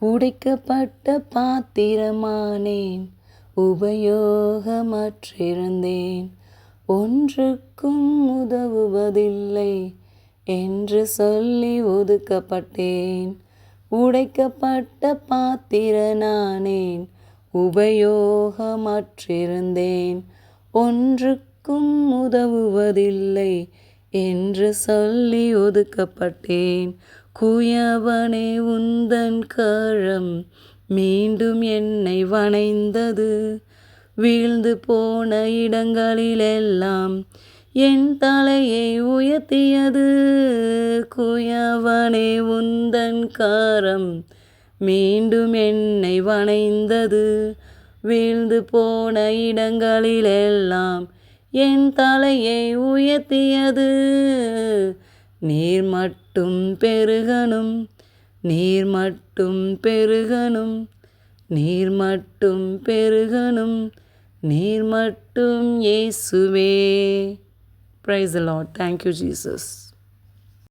உடைக்கப்பட்ட பாத்திரமானேன் உபயோகமற்றிருந்தேன். ஒன்றுக்கும் உதவுவதில்லை என்று சொல்லி ஒதுக்கப்பட்டேன். உடைக்கப்பட்ட பாத்திரனானேன் உபயோகமற்றிருந்தேன். ஒன்றுக்கும் உதவுவதில்லை என்று சொல்லி ஒதுக்கப்பட்டேன். குயவனே உந்தன் கழம் மீண்டும் என்னை வணைந்தது. வீழ்ந்து போன இடங்களிலெல்லாம் என் தலையை உயர்த்தியது. குயவனே உந்தன் காரம் மீண்டும் என்னை வணைந்தது. வீழ்ந்து போன இடங்களிலெல்லாம் என் தலையை உயர்த்தியது. நீர் மட்டும் பெருகணும் நீர் மட்டும் பெருகணும் நீர் மட்டும் பெருகணும் நீர் மட்டும் இயேசுவே. Price lot thank you Jesus